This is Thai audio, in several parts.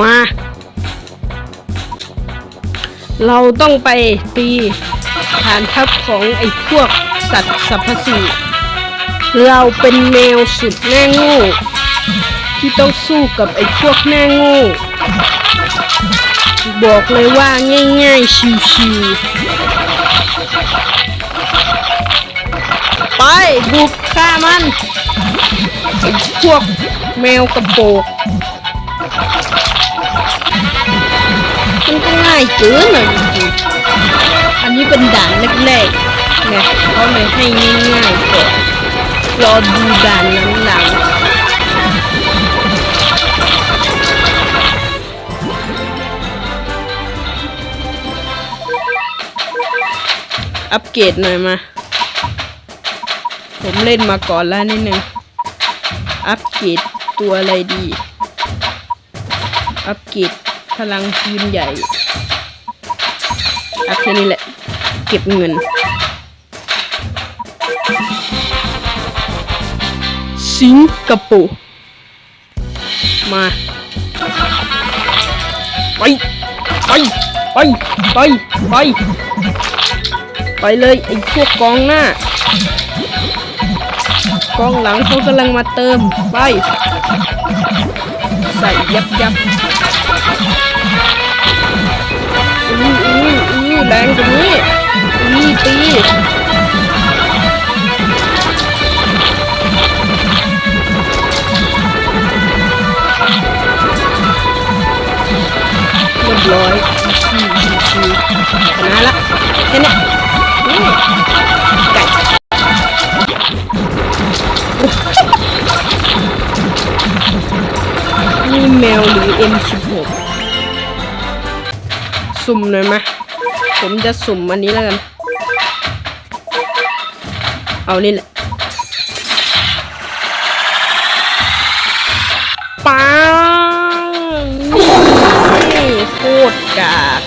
มา เราต้องไปตีฐานทัพของไอ้พวกสัตว์สัพพสิ่งเราเป็นแมวสุดแน่ง่ที่ต้องสู้กับไอ้พวกแน่ง่บอกเลยว่าง่ายๆชิวๆไปบุกฆ่ามันไอ้พวกแมวกระโปก มันก็ง่ายเกินเลยจริงอันนี้เป็นด่านแรกๆเนี่ยเขาเลยให้ง่ายๆก่อนรอดูด่านหลังๆอัปเกรดหน่อยมา ผมเล่นมาก่อนแล้วนิดนึง อัปเกรดตัวอะไรดี อัปเกรด พลังทีมใหญ่อัพแค่นี้แหละ เก็บเงิน สิงคโปร์มาไปไปไปไปไปไปเลยไอ้พวกกองหน้ากองหลังเขากำลังมาเติม ไป ใส่ยับยับ อู้อู้อู้แรงตรงนี้นี่ตีเรียบร้อยชิวชิวชิวชนะละแค่เนี้ยอืมไก่นี่แมวหรือ M16 สุ่มหน่อยไหมผมจะสุ่มอันนี้แล้วกัน เอานี่แหละปังนี่โคตรกาก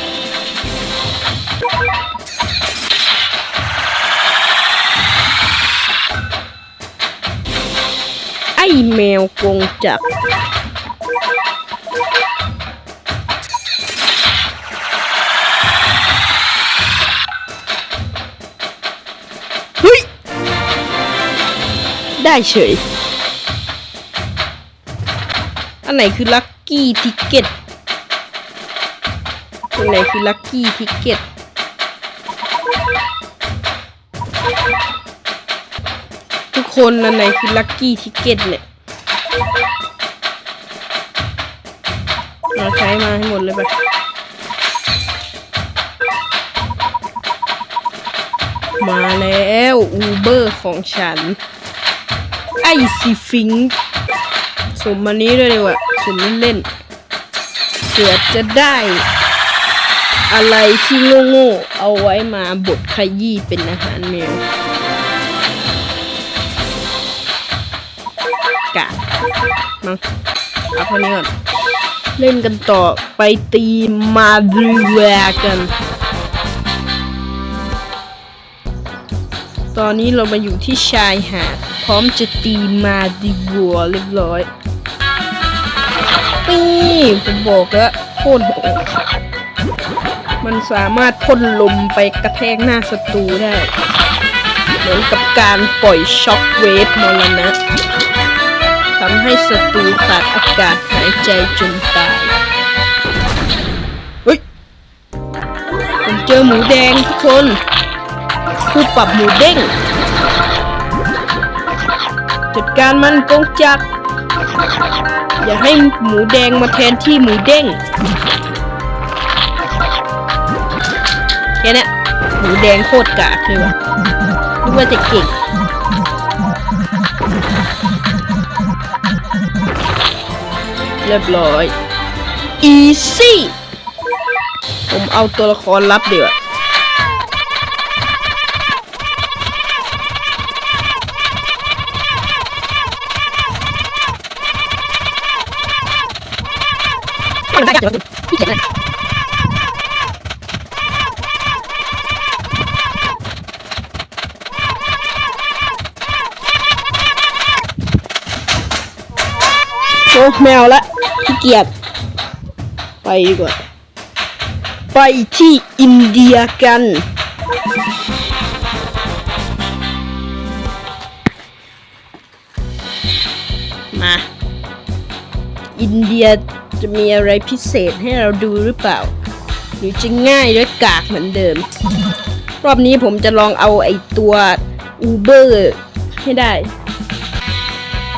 ไอแมวกงจักร ได้เฉย อันไหนคือลัคกี้ทิกเก็ต อันไหนคือลัคกี้ทิกเก็ต ทุกคนอันไหนคือลัคกี้ทิกเก็ตเนี่ยเราใช้มาให้หมดเลยไปมาแล้วอูเบอร์ของฉัน ไอซีฟิงค์สมมันนี้ด้วยเลยว่ะสมเล่นๆเสือจะได้ อะไรที่โง่ๆเอาไว้มาบดขยี้เป็นอาหารแมวกะมั้งเอาคนนี้ก่อนเล่นกันต่อไปตีมาดริเวร์กัน ตอนนี้เรามาอยู่ที่ชายหาด พร้อมจะตีมาดีบัวเรียบร้อยนี่ผมบอกแล้วโคตรโหดมันสามารถพ่นลมไปกระแทกหน้าศัตรูได้ เหมือนกับการปล่อยช็อคเวฟมรณะทำให้ศัตรูขาดอากาศหายใจจนตายเฮ้ยผมเจอหมูแดงทุกคน ผู้ปรับหมูเด้ง จัดการมันกงจักรอย่าให้หมูแดงมาแทนที่หมูเด้งแค่นี้หมูแดงโคตรกากเลยว่ะนึกว่าจะเก่งเรียบร้อย อีซี่ ผมเอาตัวละครลับเดี๋ยวามันได้กันพี่เขียนเลยโอ้แมวละขี้เกียจไปดีกว่า ไปที่อินเดียกันมาอินเดีย จะมีอะไรพิเศษให้เราดูหรือเปล่า หรือจะง่ายและกากเหมือนเดิม รอบนี้ผมจะลองเอาไอตัวอูเบอร์ให้ได้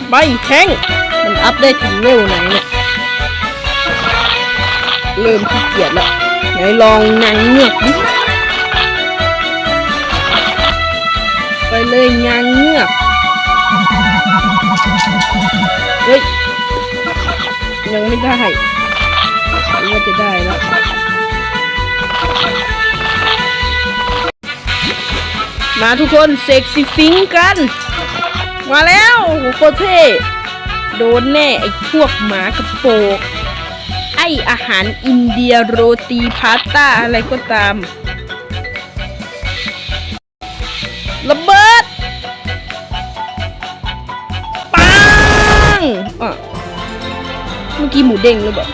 ไปแท่งมันอัพได้ถึงเร็วไหนเนี่ยเริ่มขี้เกียจแล้วไหนลองนางเงือกดิไปเลยนางเงือกเฮ้ย ยังไม่ได้หรือว่าจะได้แล้วมาทุกคนเซ็กซิฟิงกัน มาแล้วโอ้โหโคตรเท่โดนแน่ไอ้พวกหมากระโปกไออาหารอินเดียโรตีพาสต้าอะไรก็ตามระเบิดปังอะ กี้หมูเด้งหรือเปล่า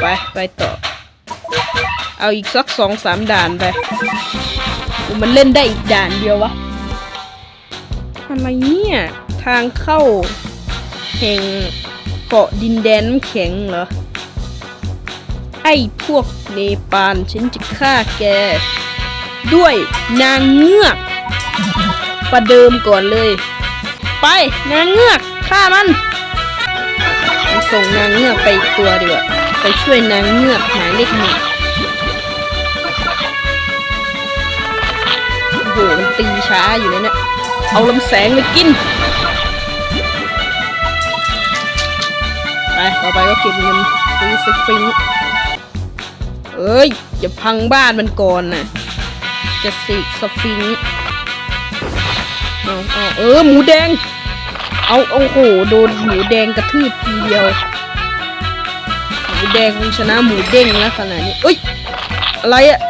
ไปไปต่อ เอาอีกสักสองสามด่านไปมันเล่นได้อีกด่านเดียววะอะไรเนี่ย ทางเข้า แห่งเกาะดินแดนน้ำแข็งเหรอ ไอ้พวกเนปาลฉันจะฆ่าแก ด้วยนางเงือกประเดิมก่อนเลย ไปนางเงือกฆ่ามันส่งนางเงือกไปอีกตัวดีกว่าไปช่วยนางเงือกหมายเลขหนึ่งโอ้โหมันตีช้าอยู่เลยเนะี่ยเอาลำแสงไปกินไปต่อไปก็เก็บเงินซื้อสฟิงเอ้ยอย่าพังบ้านมันก่อนนะจะสีกสฟิงค์ เอาเอาเออ หมูแดง เอาโอ้โห โดนหมูแดงกระทืบทีเดียว หมูแดงคงชนะหมูเด้งแล้วขนาดนี้เอ้ย อะไรอะ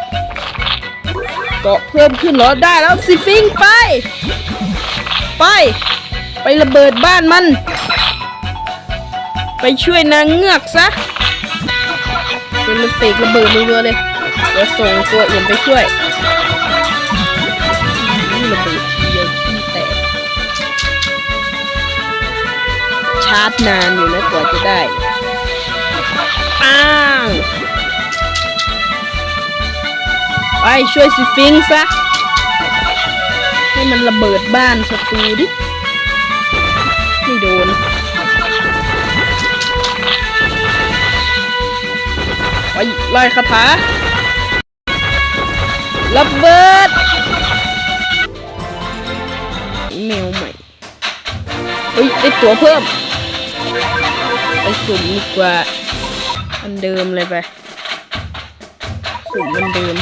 เกาะเพิ่มขึ้นเหรอ ได้แล้วสิฟิงไป ไป ไประเบิดบ้านมัน ไปช่วยนางเงือกซะเป็นมันเสกระเบิดรัวๆเลยเดี๋ยวส่งตัวอื่นไปช่วยาร์จนานอยู่นะกว่าจะได้อ้างไปช่วยสิฟิงซะ ให้มันระเบิดบ้านศัตรูดิ ไม่โดนไปไล่คาถาระเบิดแมวใหม่เฮ้ยได้ตัวเพิ่ม ไปสุ่มดีกว่าอันเดิมเลยไปสุ่มอันเดิม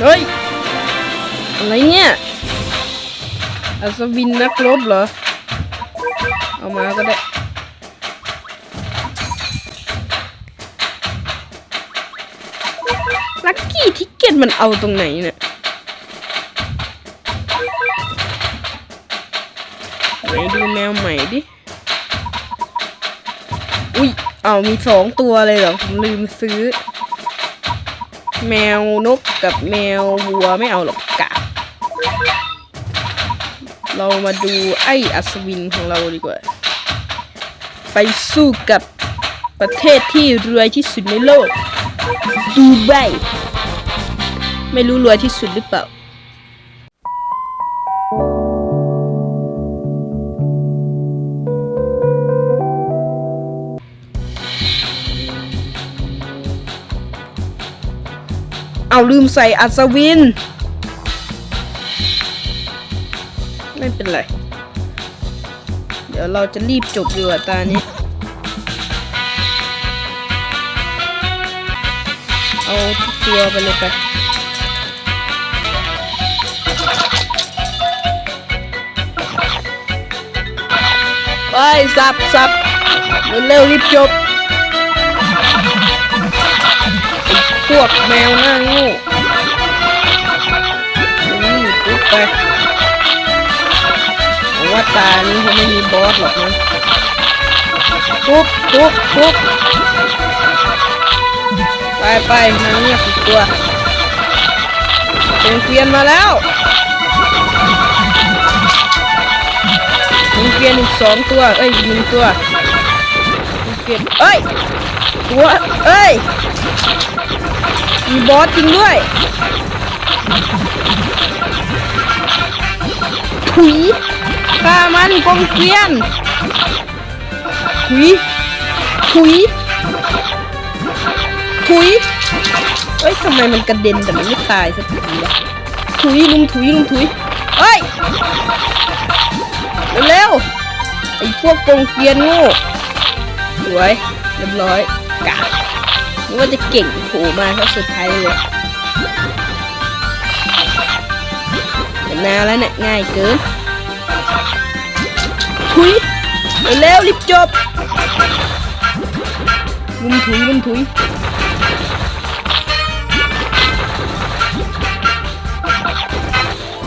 เฮ้ย อะไรเนี่ยอัศวินนักรบเหรอ เอามาก็ได้ลัคกี้ทิกเก็ตมันเอาตรงไหนเนี่ย อุ้ยเอามีสองตัวเลยเหรอผมลืมซื้อ แมวนกกับแมววัวไม่เอาหรอกกะ เรามาดูไอ้อัศวินของเราดีกว่า ไปสู้กับประเทศที่รวยที่สุดในโลกดูไบไม่รู้รวยที่สุดหรือเปล่า เอาลืมใส่อัศวิน ไม่เป็นไร เดี๋ยวเราจะรีบจบดีกว่าตานี้ เอาตัวไปเลยไปไปสับสับเร็วรีบจบ ไอ้พวกแมวหน้างูไปผมว่าตานี้คงไม่มีบอสหรอกนะทุบทุบทุบไปไปนางเงียบตัวเป็นเกวียนมาแล้วเป็นเกวียนอีกสองตัว เอ้ยหนึ่งตัวเป็นเกวียนเอ้ยตัวเอ้ย มีบอสจริงด้วยถุยฆ่ามันกองเกวียนถุยถุยถุยเอ้ยทำไมมันกระเด็นแต่มันไม่ตายสักทีวะถุยลุงถุยลุงถุยเอ้ยเร็วๆไอ้พวกกองเกวียนง่สวยเรียบร้อยกา นึกว่าจะเก่งโผล่มาแค่สุดท้ายเลยเห็นนาแล้วเนี่ยง่ายเกินถุยเร็วรีบจบลุมถุยลุมถุย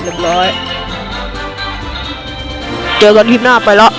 เรียบร้อย เจอกันคลิปหน้าไปแล้ว